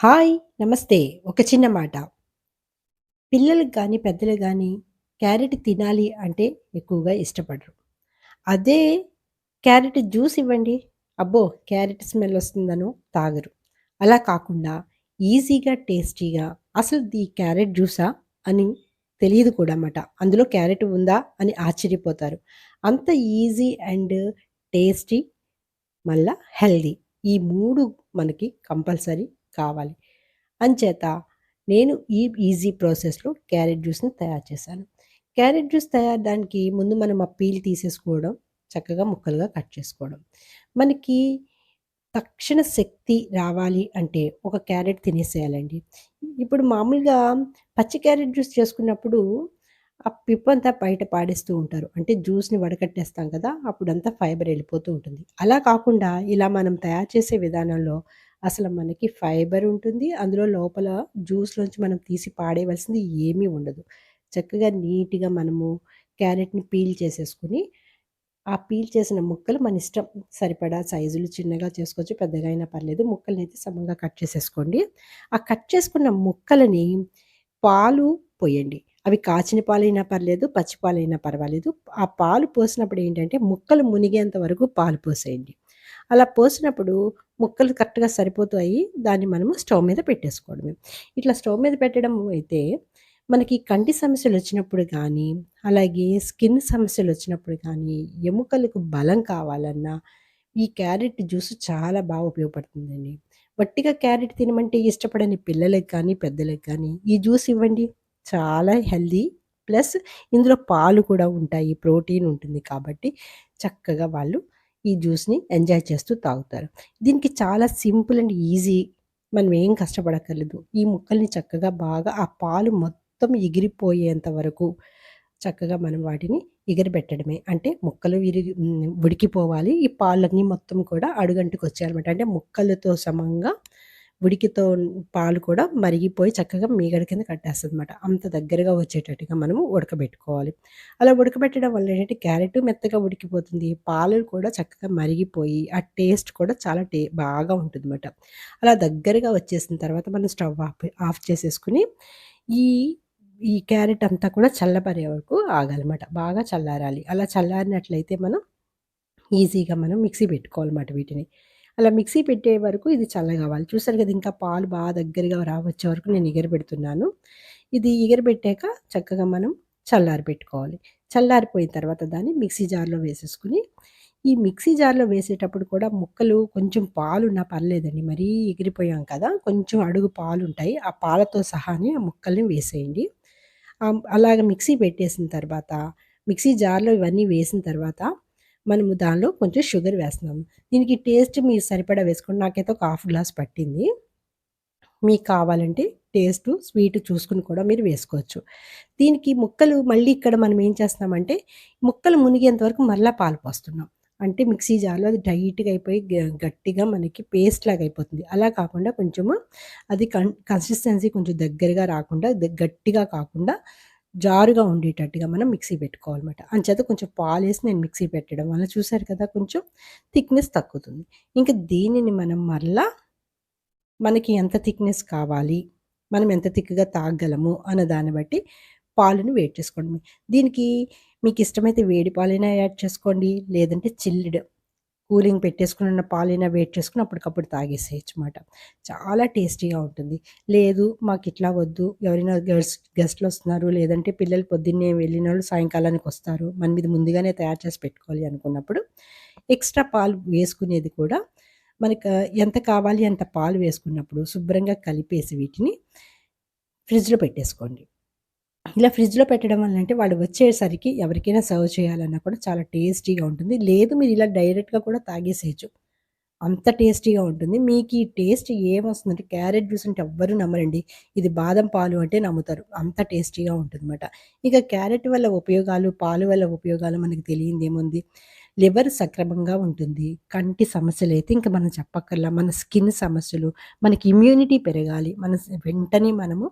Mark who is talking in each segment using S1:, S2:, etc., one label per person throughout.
S1: Hi! నమస్తే. ఒక చిన్న మాట. పిల్లలకి కానీ పెద్దలకు కానీ క్యారెట్ తినాలి అంటే ఎక్కువగా ఇష్టపడరు. అదే క్యారెట్ జ్యూస్ ఇవ్వండి. అబ్బో! క్యారెట్ స్మెల్ వస్తుందనో తాగరు. అలా కాకుండా ఈజీగా, టేస్టీగా అసలు ఈ క్యారెట్ జ్యూసా అని తెలియదు కూడా అన్నమాట అందులో క్యారెట్ ఉందా అని ఆశ్చర్యపోతారు. అంత ఈజీ అండ్ టేస్టీ మళ్ళా హెల్దీ ఈ మూడు మనకి కంపల్సరీ కావాలి. అంచేత నేను ఈ ఈజీ ప్రాసెస్‌లో క్యారెట్ జ్యూస్‌ని తయారు చేశాను. క్యారెట్ జ్యూస్ తయారు దానికి ముందు మనం ఆ పీల్ తీసేసుకోవడం, చక్కగా ముక్కలుగా కట్ చేసుకోవడం. మనకి తక్షణ శక్తి రావాలి అంటే ఒక క్యారెట్ తినేసేయాలండి. ఇప్పుడు మామూలుగా పచ్చి క్యారెట్ జ్యూస్ చేసుకున్నప్పుడు ఆ పిప్పంతా బయట పాడేస్తూ ఉంటారు. అంటే జ్యూస్‌ని వడకట్టేస్తాం కదా! అప్పుడంతా ఫైబర్ వెళ్ళిపోతూ ఉంటుంది. అలా కాకుండా ఇలా మనం తయారు చేసే విధానంలో అసలు మనకి ఫైబర్ ఉంటుంది. అందులో లోపల జ్యూస్‌లోంచి మనం తీసి పాడేయవలసింది ఏమీ ఉండదు. చక్కగా నీట్‌గా మనము క్యారెట్‌ని పీల్ చేసేసుకొని, ఆ పీల్ చేసిన ముక్కలు మన ఇష్టం సరిపడా సైజులు చిన్నగా చేసుకోవచ్చు, పెద్దగా అయినా పర్లేదు. అయితే సమంగా కట్ చేసేసుకోండి. ఆ కట్ చేసుకున్న ముక్కలని పాలు పోయండి. అవి కాచిన పాలైనా పర్లేదు, పచ్చి పాలైనా పర్వాలేదు. ఆ పాలు పోసినప్పుడు ఏంటంటే ముక్కలు మునిగేంత వరకు పాలు పోసేయండి. అలా పోసినప్పుడు ముక్కలు కరెక్ట్‌గా సరిపోతాయి. దాన్ని మనము స్టవ్ మీద పెట్టేసుకోవడమే. ఇట్లా స్టవ్ మీద పెట్టడం అయితే మనకి కంటి సమస్యలు వచ్చినప్పుడు కానీ అలాగే స్కిన్ సమస్యలు వచ్చినప్పుడు కానీ, ఎముకలకు బలం కావాలన్నా ఈ క్యారెట్ జ్యూస్ చాలా బాగా ఉపయోగపడుతుందండి. వట్టిగా క్యారెట్ తినమంటే ఇష్టపడని పిల్లలకి కానీ, పెద్దలకు కానీ ఈ జ్యూస్ ఇవ్వండి. చాలా హెల్దీ ప్లస్ ఇందులో పాలు కూడా ఉంటాయి. ప్రోటీన్ ఉంటుంది కాబట్టి చక్కగా వాళ్ళు ఈ జ్యూస్‌ని ఎంజాయ్ చేస్తూ తాగుతారు. దీనికి చాలా సింపుల్ అండ్ ఈజీ. మనం ఏం కష్టపడక్కర్లేదు. ఈ ముక్కల్ని చక్కగా బాగా ఆ పాలు మొత్తం ఎగిరిపోయేంత వరకు చక్కగా మనం వాటిని ఎగరబెట్టడమే. అంటే ముక్కలు విరిగి ఉడికిపోవాలి. ఈ పాలన్నీ మొత్తం కూడా అడుగంటుకొచ్చేయాలన్నమాట. అంటే ముక్కలతో సమంగా ఉడికితో పాలు కూడా మరిగిపోయి చక్కగా మీగడ కింద కట్టేస్తుంది అనమాట అంత దగ్గరగా వచ్చేటట్టుగా మనము ఉడకబెట్టుకోవాలి. అలా ఉడకబెట్టడం వల్ల ఏంటంటే క్యారెట్ మెత్తగా ఉడికిపోతుంది. పాలు కూడా చక్కగా మరిగిపోయి ఆ టేస్ట్ కూడా చాలా టే బాగా ఉంటుంది అనమాట అలా దగ్గరగా వచ్చేసిన తర్వాత మనం స్టవ్ ఆఫ్ ఆఫ్ చేసేసుకుని ఈ ఈ క్యారెట్ అంతా కూడా చల్లబరే వరకు ఆగాలన్నమాట. బాగా చల్లారాలి. అలా చల్లారినట్లయితే మనం ఈజీగా మనం మిక్సీ పెట్టుకోవాలన్నమాట వీటిని. అలా మిక్సీ పెట్టే వరకు ఇది చల్లగవ్వాలి. చూసారు కదా! ఇంకా పాలు బాగా దగ్గరగా రావచ్చే వరకు నేను ఎగరబెడుతున్నాను. ఇది ఎగరబెట్టాక చక్కగా మనం చల్లారి పెట్టుకోవాలి చల్లారిపోయిన తర్వాత దాన్ని మిక్సీ జార్‌లో వేసేసుకుని ఈ మిక్సీ జార్‌లో వేసేటప్పుడు కూడా ముక్కలు కొంచెం పాలున్నా పర్లేదండి. మరీ ఎగిరిపోయాం కదా! కొంచెం అడుగు పాలు ఉంటాయి ఆ పాలతో సహానే ఆ ముక్కల్ని వేసేయండి. అలాగ మిక్సీ పెట్టేసిన తర్వాత మిక్సీ జార్‌లో ఇవన్నీ వేసిన తర్వాత మనము దానిలో కొంచెం షుగర్ వేస్తున్నాం దీనికి టేస్ట్ మీరు సరిపడా వేసుకోండి. నాకైతే ఒక హాఫ్ గ్లాస్ పట్టింది. మీకు కావాలంటే టేస్ట్ స్వీట్ చూసుకుని కూడా మీరు వేసుకోవచ్చు. దీనికి ముక్కలు మళ్ళీ ఇక్కడ మనం ఏం చేస్తున్నామంటే ముక్కలు మునిగేంత వరకు మళ్ళీ పాలు పోస్తున్నాం. అంటే మిక్సీ జార్‌లో అది టైట్‌గా అయిపోయి గట్టిగా మనకి పేస్ట్ లాగా అయిపోతుంది. అలా కాకుండా కొంచెము అది కన్ కన్సిస్టెన్సీ కొంచెం దగ్గరగా రాకుండా గట్టిగా కాకుండా జారుగా ఉండేటట్టుగా మనం మిక్సీ పెట్టుకోవాలన్నమాట. అంచేత కొంచెం పాలు వేసి నేను మిక్సీ పెట్టడం వల్ల చూసారు కదా! కొంచెం థిక్‌నెస్ తగ్గుతుంది. ఇంకా దీనిని మనం మరలా మనకి ఎంత థిక్‌నెస్ కావాలి, మనం ఎంత థిక్‌గా తాగగలము అన్న దాన్ని బట్టి పాలను వేడి చేసుకోండి దీనికి మీకు ఇష్టమైతే వేడి పాలైనా యాడ్ చేసుకోండి. లేదంటే చిల్డ్ కూలింగ్ పెట్టేసుకున్న పాలైనా వెయిట్ చేసుకుని అప్పటికప్పుడు తాగేసేయచ్చు అనమాట చాలా టేస్టీగా ఉంటుంది. లేదు మాకు ఇట్లా వద్దు ఎవరైనా గెస్ట్ గెస్ట్లు వస్తున్నారు లేదంటే పిల్లలు పొద్దున్నే వెళ్ళిన వాళ్ళు సాయంకాలానికి వస్తారు మనం ఇది ముందుగానే తయారు చేసి పెట్టుకోవాలి అనుకున్నప్పుడు ఎక్స్‌ట్రా పాలు వేసుకునేది కూడా మనకు ఎంత కావాలి అంత పాలు వేసుకున్నప్పుడు శుభ్రంగా కలిపేసి వీటిని ఫ్రిడ్జ్‌లో పెట్టేసుకోండి. ఇలా ఫ్రిడ్జ్‌లో పెట్టడం వల్ల అంటే వాళ్ళు వచ్చేసరికి ఎవరికైనా సర్వ్ చేయాలన్నా కూడా చాలా టేస్టీగా ఉంటుంది. లేదు మీరు ఇలా డైరెక్ట్‌గా కూడా తాగేసేయచ్చు అంత టేస్టీగా ఉంటుంది. మీకు ఈ టేస్ట్ ఏమొస్తుందంటే క్యారెట్ జ్యూస్ అంటే ఎవ్వరు నమ్మరండి. ఇది బాదం పాలు అంటే నమ్ముతారు. అంత టేస్టీగా ఉంటుందన్నమాట. ఇక క్యారెట్ వల్ల ఉపయోగాలు, పాలు వల్ల ఉపయోగాలు మనకు తెలియందేముంది. లివర్ సక్రమంగా ఉంటుంది. కంటి సమస్యలు అయితే ఇంక మనం చెప్పక్కర్లా. మన స్కిన్ సమస్యలు, మనకి ఇమ్యూనిటీ పెరగాలి. మన వెంటనే మనము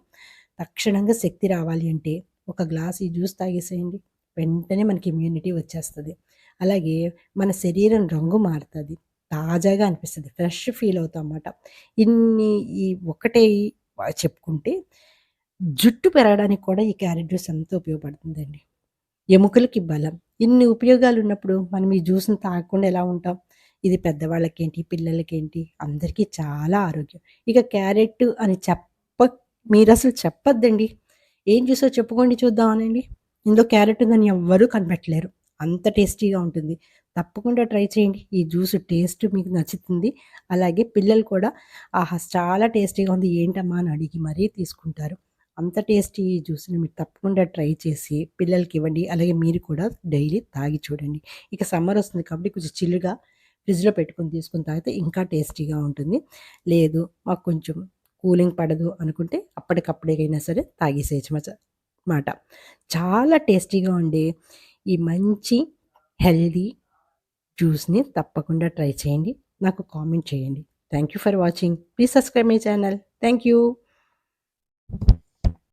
S1: తక్షణంగా శక్తి రావాలి అంటే ఒక గ్లాస్ ఈ జ్యూస్ తాగేసేయండి. వెంటనే మనకి ఇమ్యూనిటీ వచ్చేస్తుంది అలాగే మన శరీరం రంగు మారుతుంది తాజాగా అనిపిస్తుంది ఫ్రెష్ ఫీల్ అవుతాం అన్నమాట ఇన్ని ఈ ఒక్కటే చెప్పుకుంటే జుట్టు పెరగడానికి కూడా ఈ క్యారెట్ జ్యూస్ ఎంతో ఉపయోగపడుతుందండి. ఎముకలకి బలం. ఇన్ని ఉపయోగాలు ఉన్నప్పుడు మనం ఈ జ్యూస్‌ని తాగకుండా ఎలా ఉంటాం? ఇది పెద్దవాళ్ళకేంటి, పిల్లలకేంటి అందరికీ చాలా ఆరోగ్యం. ఇక క్యారెట్ అని చెప్ప మీరు అసలు చెప్పొద్దండి. ఏం చూసో చెప్పుకోండి చూద్దామనండి ఇందులో క్యారెట్ ఉందని ఎవ్వరూ కనిపెట్టలేరు. అంత టేస్టీగా ఉంటుంది. తప్పకుండా ట్రై చేయండి. ఈ జ్యూస్ టేస్ట్ మీకు నచ్చుతుంది. అలాగే పిల్లలు కూడా ఆహా! చాలా టేస్టీగా ఉంది ఏంటమ్మా అని అడిగి మరీ తీసుకుంటారు. అంత టేస్టీ ఈ జ్యూస్‌ని మీరు తప్పకుండా ట్రై చేసి పిల్లలకి ఇవ్వండి అలాగే మీరు కూడా డైలీ తాగి చూడండి. ఇక సమ్మర్ వస్తుంది కాబట్టి కొంచెం చిల్లుగా ఫ్రిడ్జ్‌లో పెట్టుకొని తీసుకొని తాగితే ఇంకా టేస్టీగా ఉంటుంది. లేదు మాకు కొంచెం కూలింగ్ పడదు అనుకుంటే అప్పటికప్పుడేకైనా సరే తాగేసేయచ్చు మాట. చాలా టేస్టీగా ఉండే ఈ మంచి హెల్దీ జ్యూస్‌ని తప్పకుండా ట్రై చేయండి. నాకు కామెంట్ చేయండి. Thank you for watching. Please subscribe my channel. Thank you.